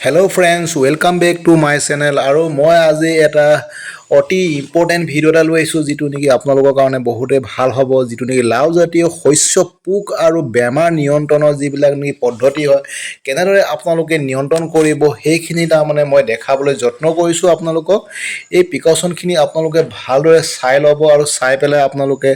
Hello' friends welcome back to my channel আৰু মই আজি এটা অতি ইম্পৰ্টেণ্ট ভিডিঅ' এটা লৈ আহিছোঁ, যিটো নেকি আপোনালোকৰ কাৰণে বহুতেই ভালো হ'ব, যিটো নেকি লাওজাতীয় শস্য পোক আৰু বেমাৰ নিয়ন্ত্ৰণৰ যিবিলাক নেকি পদ্ধতি হয়, কেনেদৰে আপোনালোকে নিয়ন্ত্ৰণ কৰিব, সেইখিনি তাৰমানে মই দেখাবলৈ যত্ন কৰিছোঁ আপোনালোকক। এই প্ৰিকশ্যনখিনি আপোনালোকে ভালদৰে চাই ল'ব আৰু চাই পেলাই আপোনালোকে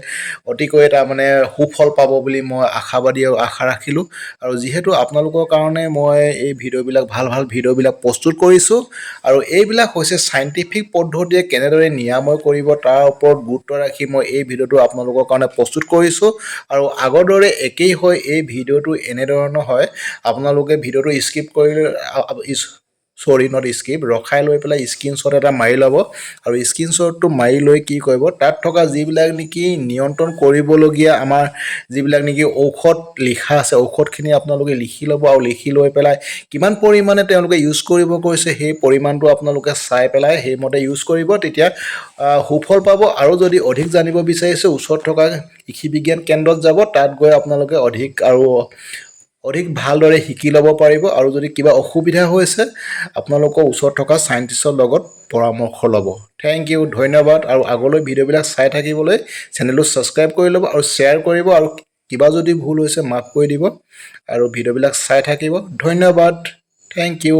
অতিকৈ তাৰমানে সুফল পাব বুলি মই আশাবাদী আৰু আশা ৰাখিলোঁ। আৰু যিহেতু আপোনালোকৰ কাৰণে মই এই ভিডিঅ'বিলাক, ভালো ভালো ভিডিঅ'বিলাক প্ৰস্তুত কৰিছোঁ আৰু এইবিলাক হৈছে চাইণ্টিফিক পদ্ধতিৰে কেনেদৰে নিৰাময় কৰিব, তাৰ ওপৰত গুৰুত্ব ৰাখি মই এই ভিডিঅ'টো আপোনালোকৰ কাৰণে প্ৰস্তুত কৰিছোঁ। আৰু আগৰ দৰে একেই হয় এই ভিডিঅ'টো এনেধৰণৰ হয়। আপোনালোকে ভিডিঅ'টো স্কিপ কৰিলে চৰি নট স্কিপ ৰখাই লৈ পেলাই স্ক্ৰীনশ্বট এটা মাৰি ল'ব। আৰু স্ক্ৰীনশ্বটটো মাৰি লৈ কি কৰিব তাত থকা যিবিলাক নেকি নিয়ন্ত্ৰণ কৰিবলগীয়া আমাৰ যিবিলাক নেকি ঔষধ লিখা আছে ঔষধখিনি আপোনালোকে লিখি ল'ব আৰু লিখি লৈ পেলাই কিমান পৰিমাণে তেওঁলোকে ইউজ কৰিব কৈছে সেই পৰিমাণটো আপোনালোকে চাই পেলাই সেইমতে ইউজ কৰিব। তেতিয়া সুফল পাব। আৰু যদি অধিক জানিব বিচাৰিছে ওচৰত থকা কৃষি বিজ্ঞান কেন্দ্ৰত যাব তাত গৈ আপোনালোকে অধিক আৰু অধিক ভালদৰে শিকি ল'ব পাৰিব আৰু যদি কিবা অসুবিধা হৈছে আপোনালোকৰ ওচৰত থকা চাইণ্টিষ্টৰ লগত পৰামৰ্শ ল'ব। থেংক ইউ ধন্যবাদ। আৰু আগলৈ ভিডিঅ'বিলাক চাই থাকিবলৈ চেনেলটো ছাবস্ক্ৰাইব কৰি ল'ব আৰু শ্বেয়াৰ কৰিব আৰু কিবা যদি ভুল হৈছে মাফ কৰি দিব। আৰু ভিডিঅ'বিলাক চাই থাকিব। ধন্যবাদ। Thank you